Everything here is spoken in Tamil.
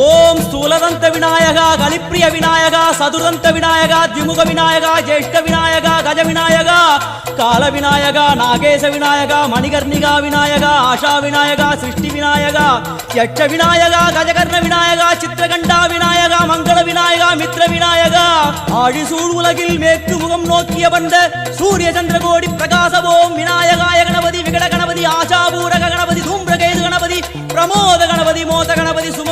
ஓம் ஸ்தூலதந்த விநாயகா கலிப்பிரிய விநாயகா சதுர்தந்த விநாயகா திமுக விநாயகா ஜேஷ்ட விநாயகா கஜ விநாயகா கால விநாயகா நாகேச விநாயகா மணிகர்ணிகா விநாயகா ஆஷா விநாயகா சிருஷ்டி விநாயகா யட்ச விநாயகா கஜகர்ண விநாயகா சித்திரகண்டா விநாயகா மங்கள விநாயகா மித்ர விநாயகா. ஆழிசூழ் உலகில் மேற்கு முகம் நோக்கிய வந்த சூரிய சந்திரகோடி பிரகாசவோம். விநாயகாய கணபதி விகட கணபதி ஆசாபூரக கணபதி தூம்பிரகேது கணபதி பிரமோத கணபதி மோத கணபதி சுமுக